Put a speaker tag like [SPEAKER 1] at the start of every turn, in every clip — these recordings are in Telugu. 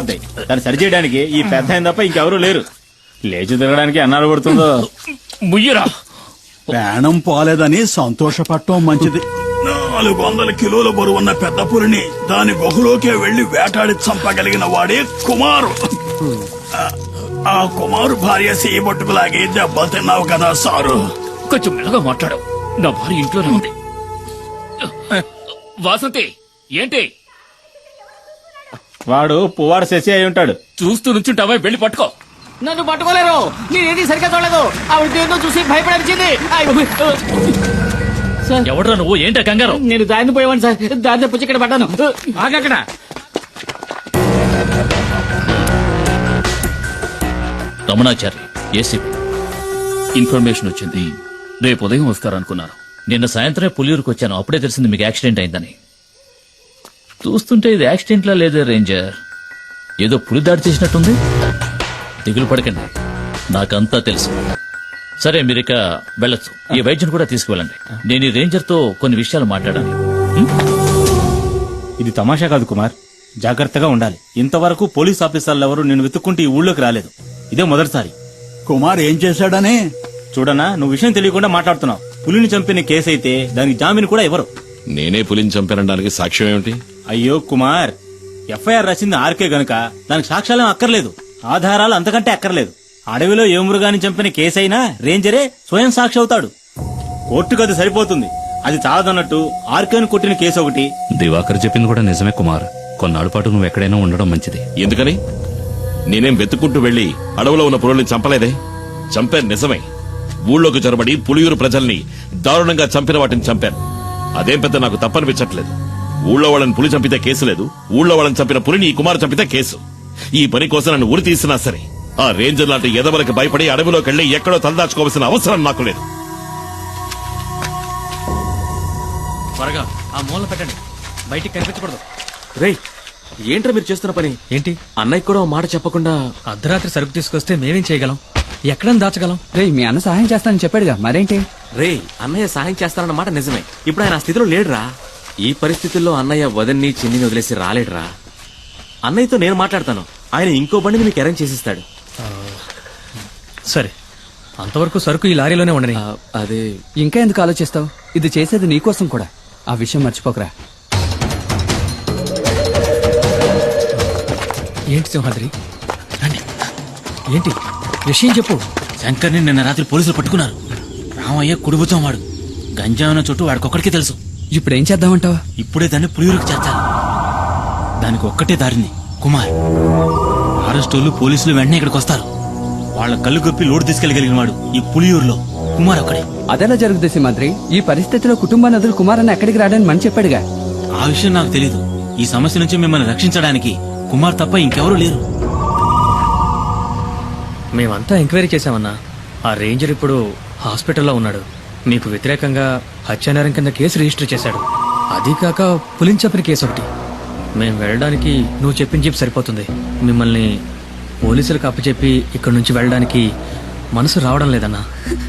[SPEAKER 1] దాన్ని సరి చేయడానికి ఈ పెద్ద ఆయన తప్ప ఇంకెవరూ లేరు. లేచి తిరగడానికి అన్నాడు పడుతుందో?
[SPEAKER 2] ముయ్యరా.
[SPEAKER 3] ప్రాణం పోలేదని సంతోషపడటం మంచిది. నాలుగు వందల కిలోల బరువున్న పెద్ద పులిని దాని గుహలోకే వెళ్ళి వేటాడి చంపగలిగిన వాడే కుమారు. ఆ- కుమారు భార్య సీబొట్టుకులాగి దెబ్బలు తిన్నావు కదా సారు.
[SPEAKER 2] కొంచెం మెల్లగా మాట్లాడు. నా భార్య ఇంట్లోనే ఉంది. వాసంతి ఏంటి?
[SPEAKER 1] వాడు పువ్వాడు శశి అయి ఉంటాడు.
[SPEAKER 2] చూస్తూ నుంచుంటావా వెళ్ళి పట్టుకో.
[SPEAKER 4] నన్ను పట్టుకోలేరు. నేనేది సరిగ్గా చూడలేదు. ఆవిడ దేన్నో చూసి భయపడనిచ్చింది సార్.
[SPEAKER 2] ఎవడ్రా నువ్వు? ఏంటా కంగారు?
[SPEAKER 4] నేను దారిని పోయేవాడిని సార్. దారిని పుచ్చి ఇక్కడ పడ్డాను.
[SPEAKER 2] ఆగక్కడ రమణాచారి ఏసీపీ ఇన్ఫర్మేషన్ వచ్చింది. రేపు ఉదయం వస్తారనుకున్నాను నిన్న సాయంత్రం పులియూరుకు వచ్చాను అప్పుడే తెలిసింది మీకు యాక్సిడెంట్ అయిందని. చూస్తుంటే ఇది యాక్సిడెంట్ లా లేదే రేంజర్. ఏదో పులి దాడి చేసినట్టుంది? దిగులు పడకండి. నాకంతా తెలుసు. సరే మీరిక వెళ్ళొచ్చు. ఈ వైద్యుని కూడా తీసుకువెళ్ళండి. నేను ఈ రేంజర్తో కొన్ని విషయాలు మాట్లాడాలి.
[SPEAKER 1] ఇది తమాషా కాదు కుమార్. జాగ్రత్తగా ఉండాలి. ఇంతవరకు పోలీస్ ఆఫీసర్లు ఎవరు నేను వెతుక్కుంటే ఈ ఊళ్ళోకి రాలేదు. ఇదే మొదటిసారి.
[SPEAKER 3] కుమార్ ఏం చేశాడని?
[SPEAKER 1] చూడనా నువ్వు విషయం తెలియకుండా మాట్లాడుతున్నావు. పులిని చంపిన కేసు అయితే దానికి జామీన్ కూడా ఇవ్వరు.
[SPEAKER 5] నేనే పులిని చంపానడానికి సాక్ష్యం ఏమిటి
[SPEAKER 1] అయ్యో కుమార్ ఎఫ్ఐఆర్ రాసింది ఆర్కే గనుక దానికి సాక్ష్యాలేం అక్కర్లేదు. ఆధారాలు అంతకంటే అక్కర్లేదు. అడవిలో ఏ మృగాన్ని చంపిన కేసైనా రేంజరే స్వయం సాక్షి అవుతాడు. కోర్టుకు అది సరిపోతుంది. అది చాలదన్నట్టు ఆర్కేను కొట్టిన కేసు ఒకటి
[SPEAKER 6] దివాకర్ చెప్పింది కూడా నిజమే కుమార్. కొన్నాళ్ళ పాటు నువ్వు ఎక్కడైనా ఉండడం మంచిది.
[SPEAKER 5] ఎందుకని? నేనేం వెతుక్కుంటూ వెళ్ళి అడవిలో ఉన్న పులుల్ని చంపలేదే? చంపాను నిజమే. ఊళ్ళోకి చొరబడి పులియూరు ప్రజల్ని దారుణంగా చంపిన వాటిని చంపాను. అదేం పెద్ద నాకు తప్పనిపించట్లేదు. ఊళ్ళో వాళ్ళని పులి చంపితే కేసు లేదు. ఊళ్ళో వాళ్ళని చంపిన పులిని ఈ కుమారు చంపితే కేసు. ఈ పని కోసం నన్ను ఉరి తీసినా సరే ఆ రేంజర్ లాంటి ఎదవలకి భయపడి అడవిలోకి వెళ్ళి ఎక్కడో తలదాచుకోవాల్సిన అవసరం నాకు లేదు.
[SPEAKER 2] త్వరగా ఆ మూల పెట్టండి. బయటికి కనిపించకూడదు.
[SPEAKER 7] రేయ్ ఏంట్రా మీరు చేస్తున్న పని?
[SPEAKER 8] ఏంటి?
[SPEAKER 7] అన్నయ్య కూడా ఓ మాట చెప్పకుండా
[SPEAKER 8] అర్ధరాత్రి సరుకు తీసుకొస్తే మేమేం చేయగలం? ఎక్కడ దాచగలం?
[SPEAKER 9] రేయ్ మీ అన్న సహాయం చేస్తానని చెప్పాడుగా మరేంటి?
[SPEAKER 7] రేయ్ అన్నయ్య సహాయం చేస్తారన్న మాట నిజమే. ఇప్పుడు ఆయన ఆ స్థితిలో లేడురా. ఈ పరిస్థితుల్లో అన్నయ్య వదన్ని చిన్నిని వదిలేసి రాలేడురా. అన్నయ్యతో నేను మాట్లాడతాను. ఆయన ఇంకో బండిని మీకు అరేంజ్ చేసిస్తాడు.
[SPEAKER 8] సరే. అంతవరకు సరుకు ఈ లారీలోనే ఉండని.
[SPEAKER 7] ఆ, అదే.
[SPEAKER 9] ఇంకా ఎందుకు ఆలోచిస్తావు? ఇది చేసేది నీకోసం కూడా. ఆ విషయం మర్చిపోకరా.
[SPEAKER 8] ఏంటి సింహాద్రి? రండి. ఏంటి? విషయం చెప్పు.
[SPEAKER 1] శంకర్ని నిన్న రాత్రి పోలీసులు పట్టుకున్నారు. రామయ్య కుడిబుచ్చం వాడు గంజాయిన చుట్టూ వాడికొక్కడికే తెలుసు.
[SPEAKER 9] ఇప్పుడు ఏం చేద్దామంటావా?
[SPEAKER 1] ఇప్పుడే దాన్ని పులియూరుకు చేర్చాలి. దానికి ఒక్కటే దారింది కుమార్. అరెస్టోళ్ళు పోలీసులు వెంటనే ఇక్కడికి వస్తారు. వాళ్ళ కళ్ళు గొప్పి లోడు తీసుకెళ్ళగలిగిన వాడు ఈ పులియూరులో కుమార్ ఒక్కడే.
[SPEAKER 9] అదెలా జరుగుతుంది సింహాద్రి. ఈ పరిస్థితిలో కుటుంబాన్ని వదిలి కుమార్ అన్న ఎక్కడికి రాడని మని చెప్పాడుగా.
[SPEAKER 1] ఆ విషయం నాకు తెలీదు. ఈ సమస్య నుంచి మిమ్మల్ని రక్షించడానికి కుమార్ తప్ప ఇంకెవరూ లేరు.
[SPEAKER 8] మేమంతా ఎంక్వైరీ చేశామన్నా. ఆ రేంజర్ ఇప్పుడు హాస్పిటల్లో ఉన్నాడు. మీకు వ్యతిరేకంగా హత్యానేరం కింద కేసు రిజిస్టర్ చేశాడు. అది కాక పులించపిన కేసు ఒకటి మేము వెళ్ళడానికి నువ్వు చెప్పిన చెప్పి సరిపోతుంది. మిమ్మల్ని పోలీసులకు అప్పచెప్పి ఇక్కడి నుంచి వెళ్ళడానికి మనసు రావడం లేదన్నా.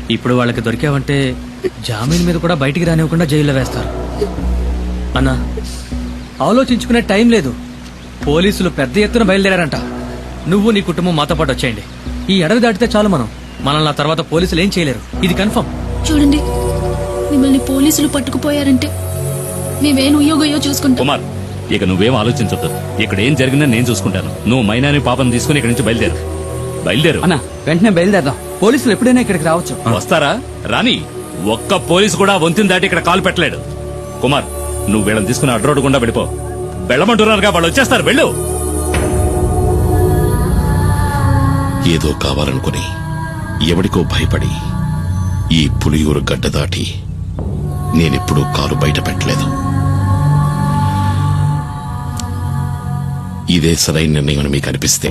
[SPEAKER 8] ఇప్పుడు వాళ్ళకి దొరికావంటే జామీన్ మీద కూడా బయటికి రానివ్వకుండా జైల్లో వేస్తారు. అన్నా ఆలోచించుకునే టైం లేదు. పోలీసులు పెద్ద ఎత్తున బయలుదేరారంట. నువ్వు నీ కుటుంబం మాతో పాటు వచ్చేయండి. ఈ అడవి దాటితే చాలు మనం. మనల్ని ఆ తర్వాత పోలీసులు ఏం చేయలేరు. ఇది కన్ఫర్మ్.
[SPEAKER 10] చూడండి. మిమ్మల్ని పోలీసులు పట్టుకుపోయారంటే మేమేం ఉయ్యోగయ్యో చూసుకుంటాం.
[SPEAKER 6] కుమార్ ఇక నువ్వేం ఆలోచించొద్దు. ఇక్కడ ఏం జరిగిందని నేను చూసుకుంటాను. నువ్వు మైనాని పాపం తీసుకుని ఇక్కడి నుంచి బయలుదేరు. బయలుదేరు.
[SPEAKER 9] అన్న వెంటనే బయలుదేరదాం. పోలీసులు ఎప్పుడైనా ఇక్కడికి రావచ్చు.
[SPEAKER 6] వస్తారా? రాని ఒక్క పోలీసు కూడా వంతిని దాటి ఇక్కడ కాలు పెట్టలేడు. కుమార్ నువ్వు వీళ్ళని తీసుకుని అడ్రోడ్ గుండా వెళ్ళిపో. వెళ్ళమంటున్నారుగా వాళ్ళు వచ్చేస్తారు. వెళ్ళు.
[SPEAKER 5] ఏదో కావాలనుకుని ఎవడికో భయపడి ఈ పులియూరు గడ్డ దాటి నేనెప్పుడూ కాలు బయట పెట్టలేదు. ఇదే సరైన నిర్ణయం మీకు అనిపిస్తే.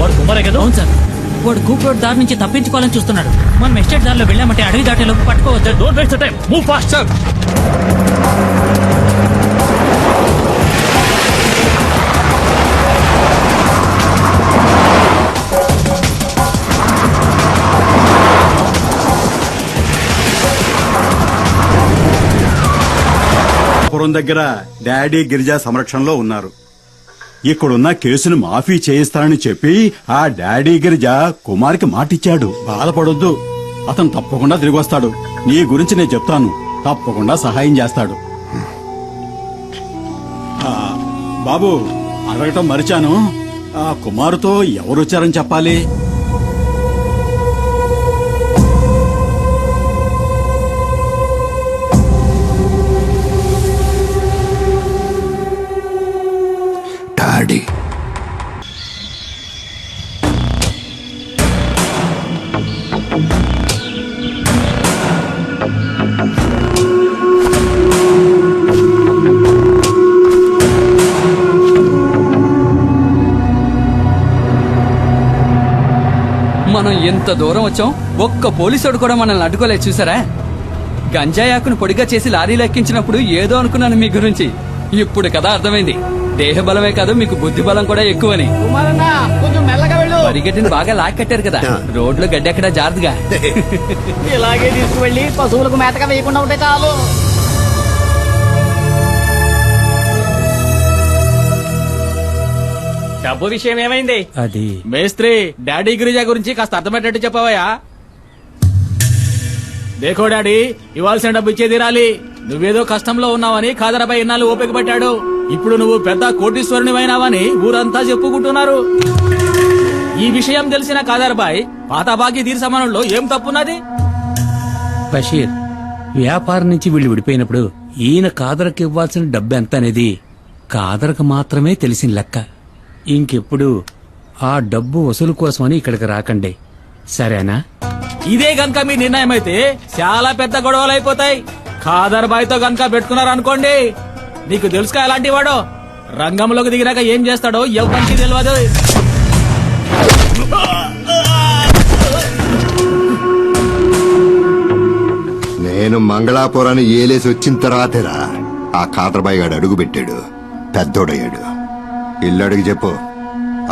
[SPEAKER 2] వాడు కుమారే కదా?
[SPEAKER 4] అవును సార్. వాడు కూకోడ్ దారి నుంచి తప్పించుకోవాలని చూస్తున్నాడు. మనం ఎస్టేట్ దారిలో వెళ్ళామంటే అడవి దాటేలోపు పట్టుకోవచ్చు
[SPEAKER 2] don't waste time move fast sir
[SPEAKER 3] దగ్గర డాడీ గిరిజా సంరక్షణలో ఉన్నారు. ఇక్కడున్న కేసును మాఫీ చేయిస్తానని చెప్పి ఆ డాడీ గిరిజ కుమార్కి మాటిచ్చాడు. బాధపడొద్దు. అతను తప్పకుండా తిరిగి వస్తాడు. నీ గురించి నేను చెప్తాను. తప్పకుండా సహాయం చేస్తాడు. బాబు అడగటం మరిచాను. ఆ కుమారుతో ఎవరు వచ్చారని చెప్పాలి?
[SPEAKER 9] మనం ఎంత దూరం వచ్చాం? ఒక్క పోలీసుడు కూడా మనల్ని అడ్డుకోలేదు చూసారా? గంజాయాకును పొడిగా చేసి లారీలో ఎక్కించినప్పుడు ఏదో అనుకున్నాను మీ గురించి. ఇప్పుడు కదా అర్థమైంది. దేహ బలమే కాదు మీకు బుద్ధి బలం కూడా ఎక్కువని.
[SPEAKER 11] కొంచెం మెల్లగా వెళ్ళు.
[SPEAKER 9] పరిగెట్టిని బాగా లాక్ కట్టారు కదా. రోడ్లు గడ్డెక్కడ జారుదుగా?
[SPEAKER 11] ఇలాగే తీసుకువెళ్ళి పశువులకు మేతగా వేయకుండా ఉంటే చాలు.
[SPEAKER 8] డబ్బు విషయం ఏమైంది? అది.
[SPEAKER 12] మేస్త్రి డాడీ గిరిజా గురించి కాస్త అర్థమయ్యేటట్టు చెప్పవయ్యా. దేకో డాడీ ఇవ్వాల్సిన డబ్బు ఇచ్చే తీరాలి నువ్వేదో కష్టంలో ఉన్నావని ఖాదరపై ఇన్నాళ్ళు ఓపిక పట్టాడు. ఇప్పుడు నువ్వు పెద్ద కోటీశ్వరునివైనావని ఊరంతా చెప్పుకుంటున్నారు. ఈ విషయం తెలిసిన కాదర్బాయ్ పాత బాకీ తీరు సమానంలో ఏం తప్పున్నది?
[SPEAKER 13] బషీర్ వ్యాపారం నుంచి వీళ్ళు విడిపోయినప్పుడు ఈయన కాదరకు ఇవ్వాల్సిన డబ్బు ఎంత అనేది కాదరకు మాత్రమే తెలిసిన లెక్క. ఇంకెప్పుడు ఆ డబ్బు వసూలు కోసమని ఇక్కడికి రాకండి. సరేనా?
[SPEAKER 12] ఇదే గనక మీ నిర్ణయం అయితే చాలా పెద్ద గొడవలు అయిపోతాయి. ఖాదర్ బాయ్తో గనక పెట్టుకున్నారనుకోండి నీకు తెలుసుగా ఎలాంటి వాడో? రంగంలోకి దిగినాక ఏం చేస్తాడో ఎవరికి తెలియదు
[SPEAKER 14] నేను మంగళాపురాన్ని ఏలేసి వచ్చిన తర్వాతేరా ఆ కాదరబాయి గాడు అడుగు పెట్టాడు పెద్దోడయ్యాడు. ఇల్లు అడిగి చెప్పు.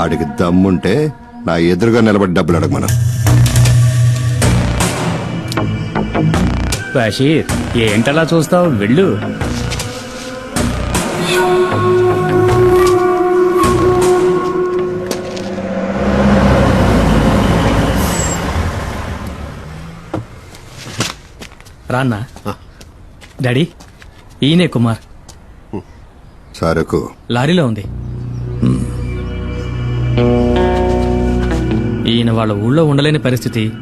[SPEAKER 14] ఆడికి దమ్ముంటే నా ఎదురుగా నిలబడి డబ్బులు అడగమను.
[SPEAKER 13] బషీర్ ఏంటలా చూస్తావు? వెళ్ళు.
[SPEAKER 8] రాన్నా? డాడీ ఈయనే కుమార్.
[SPEAKER 14] సరుకు.
[SPEAKER 8] లారీలో ఉంది. ఈయన వాళ్ళ ఊళ్ళో ఉండలేని పరిస్థితి.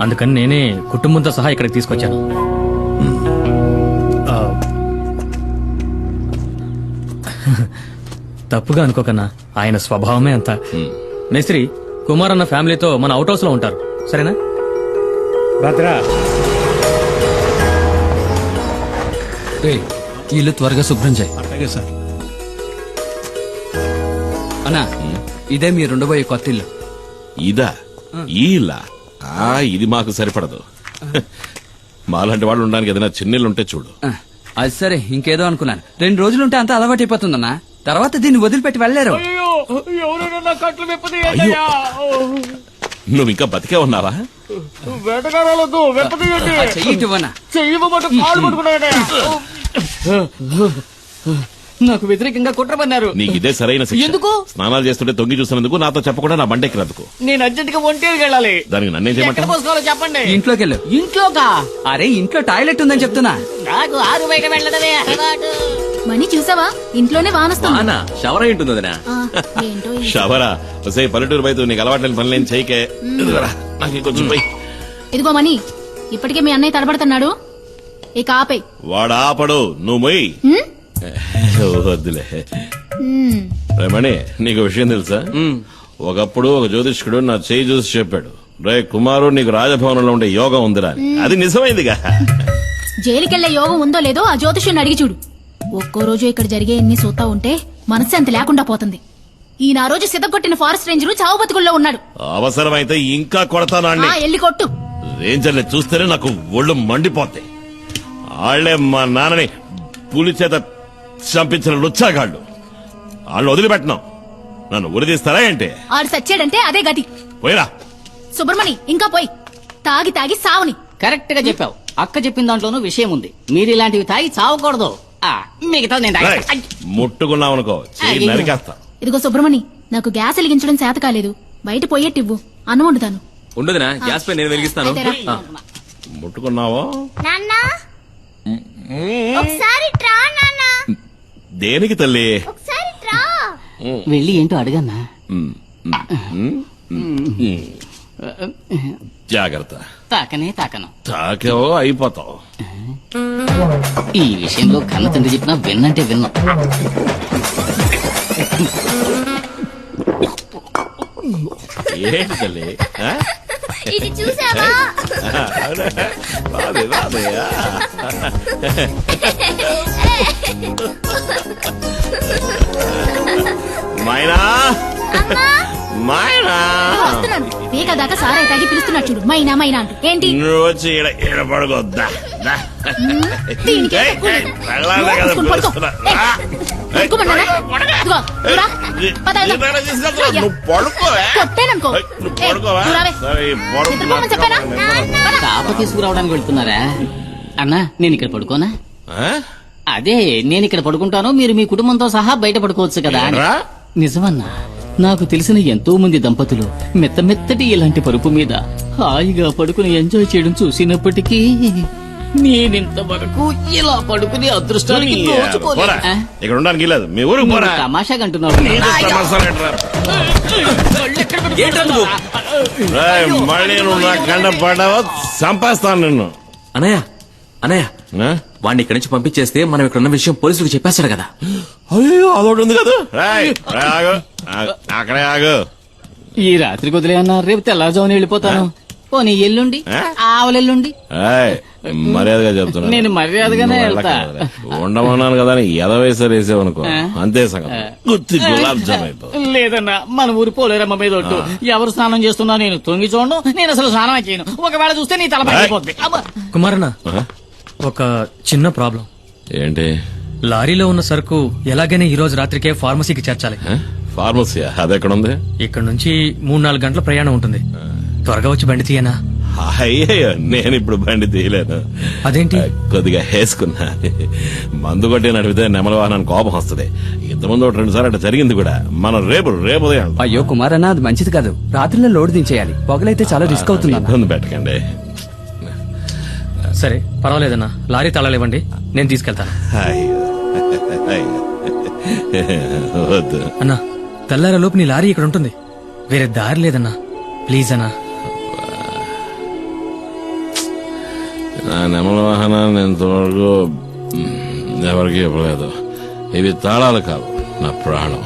[SPEAKER 8] అందుకని నేనే కుటుంబంతో సహా ఇక్కడికి తీసుకొచ్చాను. తప్పుగా అనుకోకన్నా ఆయన స్వభావమే అంత. మేస్త్రి కుమార్ అన్న ఫ్యామిలీతో మన అవుట్ హౌస్లో ఉంటారు. సరేనా? భద్రా.
[SPEAKER 9] ఇల్లు త్వరగా శుభ్రం చేయి.
[SPEAKER 3] అలాగే సార్.
[SPEAKER 9] అన్నా ఇదే మీ రెండోబోయే కొత్త ఇల్లు.
[SPEAKER 5] ఇదా? ఈ ఇల్లా? ఆ ఇది మాకు సరిపడదు. మాలాంటి వాళ్ళు ఉండడానికి ఏదైనా చిన్నిళ్ళు ఉంటే చూడు.
[SPEAKER 9] ఆ, అది సరే ఇంకేదో అనుకున్నాను. రెండు రోజులుంటే అంతా అలవాటైపోతుందన్నా తర్వాత దీన్ని వదిలిపెట్టి వెళ్ళారు
[SPEAKER 5] నువ్వు ఇంకా బతికే ఉన్నావా?
[SPEAKER 9] చెయ్యి ఇటు ఇవ్వనా?
[SPEAKER 11] నాకు వ్యతిరేకంగా కుట్ర పన్నారు
[SPEAKER 5] నీకు ఇదే సరైన శిక్ష.
[SPEAKER 11] ఎందుకు?
[SPEAKER 5] స్నానాలు చేస్తుంటే తొంగి చూసినందుకు నాతో చెప్పకుండా నా బండెక్కినందుకు
[SPEAKER 11] నేను అర్జెంట్గా ఒంటేరుకి వెళ్ళాలి.
[SPEAKER 5] దానికి నన్నేం
[SPEAKER 11] ఎక్కడ
[SPEAKER 5] చేయమంటావు
[SPEAKER 11] పోసుకోవాలో చెప్పండి.
[SPEAKER 9] ఇంట్లోకి వెళ్ళు
[SPEAKER 11] ఇంట్లోకా?
[SPEAKER 9] అరే ఇంట్లో టాయిలెట్ ఉందని చెప్తున్నా.
[SPEAKER 11] నాకు ఆరు బయట వెళ్ళడమే అలవాటు.
[SPEAKER 4] మనీ చూసావా? ఇంట్లోనే వానొస్తుంది.
[SPEAKER 7] వానా? షవర్ అయి ఉంటుంది వదినా.
[SPEAKER 4] ఆ, ఏంటో ఈ-
[SPEAKER 5] షవరా? వసే పల్లెటూరు బయట నీకు అలవాట్లేని పనులేం చేయకే. ఇదిగోరా, నాకు ఇంకొంచెం
[SPEAKER 4] ఇదిగో మనీ ఇప్పటికే మీ అన్నయ్య తడబడుతున్నాడు. ఇక ఆపే.
[SPEAKER 5] వాడు ఆపడు నువ్వు మొయ్ వద్దులే. రమణి నీకు విషయం తెలుసా? ఒకప్పుడు ఒక జ్యోతిష్కుడు నా చేయి చూసి చెప్పాడు రే కుమారు నీకు రాజభవనంలో ఉండే యోగం ఉందిరా. అని. అది నిజమైందిగా.
[SPEAKER 4] జైలుకెళ్ళే యోగం ఉందో లేదో ఆ జ్యోతిష్యుని అడిగి చూడు. ఒక్కో రోజు ఇక్కడ జరిగే ఎన్ని సూతా ఉంటే మనశ్శాంతి లేకుండా పోతుంది. ఈయన ఆ రోజు సిద్ధగొట్టిన ఫారెస్ట్ రేంజర్ చావు బతుకుల్లో ఉన్నాడు.
[SPEAKER 5] అవసరమైతే ఇంకా కొడతాను
[SPEAKER 4] ఆ ఎల్లి కొట్టు.
[SPEAKER 5] రేంజర్ని చూస్తేనే నాకు ఒళ్ళు మండిపోతాయి. ఆళ్ళే మా నాన్నని పులి చేత చంపించిన లుచ్చాగాళ్ళు. వాళ్ళు వదిలిపెట్టను. నన్ను ఉరిదీస్తారా ఏంటి?
[SPEAKER 4] ఆడు సచ్చాడంటే అదే గతి.
[SPEAKER 5] పోయిరా.
[SPEAKER 4] సుబ్రమణి ఇంకా పోయి. తాగి తాగి సావని.
[SPEAKER 11] కరెక్ట్గా చెప్పావు. అక్క చెప్పిన దాంట్లోనూ విషయం ఉంది. మీరు ఇలాంటివి తాగి చావకూడదు
[SPEAKER 4] ఆ, మిగతా నేను
[SPEAKER 5] చెయ్యి
[SPEAKER 4] అయ్యయ్యో.
[SPEAKER 5] నరికేస్తా.
[SPEAKER 10] ఇదిగో సుబ్రమణి నాకు గ్యాస్ వెలిగించడం చేత కాలేదు. బయట పోయేట్టివ్వు అన్నం వండుతాను.
[SPEAKER 7] ఉండదునా? గ్యాస్ పై నేను వెలిగిస్తాను.
[SPEAKER 10] అయితే రా.
[SPEAKER 7] ఆ,
[SPEAKER 5] ముట్టుకున్నావో?
[SPEAKER 15] నాన్న? ఒకసారి ట్రా
[SPEAKER 5] దేనికి తల్లి
[SPEAKER 15] ఒకసారి ట్రా
[SPEAKER 4] వెళ్ళి ఏంటో అడగన్నా.
[SPEAKER 5] జాగ్రత్త
[SPEAKER 4] తాకనే తాకను
[SPEAKER 5] తాకేవో అయిపోతావు
[SPEAKER 4] ఈ విషయంలో కన్న తండ్రి చెప్పినా విన్నంటే విన్నా
[SPEAKER 5] ఏంటి తల్లి ఆ?
[SPEAKER 15] ఇది చూసావా
[SPEAKER 5] అవునా? రాదే, రాదే. ఆ. మైనా? మైనా?
[SPEAKER 10] వస్తున్నాను. దాకా సారాయి తాగి పిలుస్తున్నాడు చూడు. మైనా మైనా అంటూ. ఏంటి?
[SPEAKER 5] నువ్వు వచ్చి ఈడ ఈడ పడుకోద్దా. పిలుస్తున్నా. సరే.
[SPEAKER 4] తాప తీసుకురావడానికి వెళ్తున్నారా? అన్నా నేను ఇక్కడ పడుకోనా?
[SPEAKER 5] ఆ?
[SPEAKER 4] అదే నేను ఇక్కడ పడుకుంటాను మీరు మీ కుటుంబంతో సహా బయట పడుకోవచ్చు కదా అని. నిజమన్నా నాకు తెలిసిన ఎంతో మంది దంపతులు మెత్త మెత్తటి ఇలాంటి పరుపు మీద హాయిగా పడుకుని ఎంజాయ్ చేయడం చూసినప్పటికీ నేనింతవరకు ఇలా పడుకుని అదృష్టానికి
[SPEAKER 5] పోరా.
[SPEAKER 4] నోచుకోలేదు. ఆ?
[SPEAKER 5] ఇక్కడ ఉండడానికి లేదు మీ ఊరికి పోరా
[SPEAKER 4] నువ్వు తమాషాగా అంటున్నావు
[SPEAKER 5] నీతో? రేయ్, మళ్ళీ నువ్వు నా కండ పడ్డావో చంపేస్తాను నిన్ను
[SPEAKER 7] అన్నయ్య అన్నయ్య
[SPEAKER 5] ఆ?
[SPEAKER 7] వాడిని ఇక్కడి నుంచి పంపించేస్తే మనం ఇక్కడ ఉన్న విషయం పోలీసులకు చెప్పేస్తాడు కదా.
[SPEAKER 5] అయ్యో అదొకటి ఉంది కదా. రేయ్, రేయ్, ఆగు. ఆగు. అక్కడే ఆగు.
[SPEAKER 4] ఈ రాత్రికి వదిలే అన్నా రేపు తెల్లారుజామున వెళ్ళిపోతాను. పోనీ ఎల్లుండి?
[SPEAKER 5] ఆ?
[SPEAKER 4] ఆవలెల్లుండి?
[SPEAKER 5] ఏయ్, మర్యాదగా చెప్తున్నా
[SPEAKER 4] నేను మర్యాదగానే
[SPEAKER 5] నువ్వు
[SPEAKER 4] వెళ్తా.
[SPEAKER 5] ఉండమన్నాను కదా అని ఎదవేసారు వేసావనుకో. అంతే సంగతి. గుత్తి గులాబ్ జామ్ అయిపో.
[SPEAKER 4] లేదన్నా మన ఊరి పోలేరమ్మ మీద ఒట్టు. ఎవరు స్నానం చేస్తున్నా నేను తొంగి చూడను నేను అసలు స్నానం చేయను. ఒకవేళ చూస్తే నీ తల పగిలిపోద్ది. అబ్బా.
[SPEAKER 8] కుమారన్న ఒక చిన్న ప్రాబ్లం.
[SPEAKER 5] ఏంటి?
[SPEAKER 8] లారీలో ఉన్న సరుకు ఎలాగైనా ఈ రోజు రాత్రికే ఫార్మసీకి చేర్చాలి?
[SPEAKER 5] ఫార్మసీ? అది ఎక్కడ ఉంది
[SPEAKER 8] ఇక్కడ నుంచి మూడు నాలుగు గంటల ప్రయాణం ఉంటుంది. త్వరగా వచ్చి బండి తీయనా?
[SPEAKER 5] అయ్యయ్యో నేను ఇప్పుడు బండి తీయలేను.
[SPEAKER 8] అదేంటి?
[SPEAKER 5] కొద్దిగా వేసుకున్నా. మందు కొట్టి నడిపితే నెమల వాహనానికి కోపం వస్తుంది. ఇంతకుముందు ఒకటి రెండు సార్లు అట్లా జరిగింది కూడా. మనం రేపు రేపు ఉదయం.
[SPEAKER 9] అయ్యో కుమారన్న అది మంచిది కాదు. రాత్రిలో లోడ్ దించేయాలి. పొగలైతే చాలా రిస్క్ అవుతుంది అన్న.
[SPEAKER 5] ఇబ్బంది పెట్టకండి.
[SPEAKER 8] సరే పర్వాలేదన్నా. లారీ తాళాలివ్వండి. నేను తీసుకెళ్తాను.
[SPEAKER 5] అయ్యో. వద్దు.
[SPEAKER 8] అన్నా తెల్లారలోపు నీ లారీ ఇక్కడ ఉంటుంది. వేరే దారి లేదన్నా. ప్లీజ్ అన్నా.
[SPEAKER 5] నా నెమల వాహనాన్ని ఇంతవరకు ఎవరికి ఇవ్వలేదు. ఇవి తాళాలు కావు నా ప్రాణం?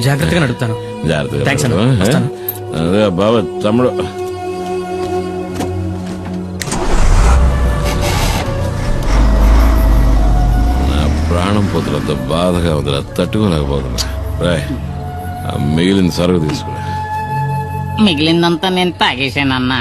[SPEAKER 8] జాగ్రత్తగా నడుపుతాను.
[SPEAKER 5] జాగ్రత్తగా. అదే బాబా తమ్ముడు. పోతులంత బాధగా వదిలే తట్టుకోలేకపోతున్నా రాయ్ ఆ మిగిలిన సరుకు తీసుకురా.
[SPEAKER 4] మిగిలిందంతా నేను తాగేసానన్నా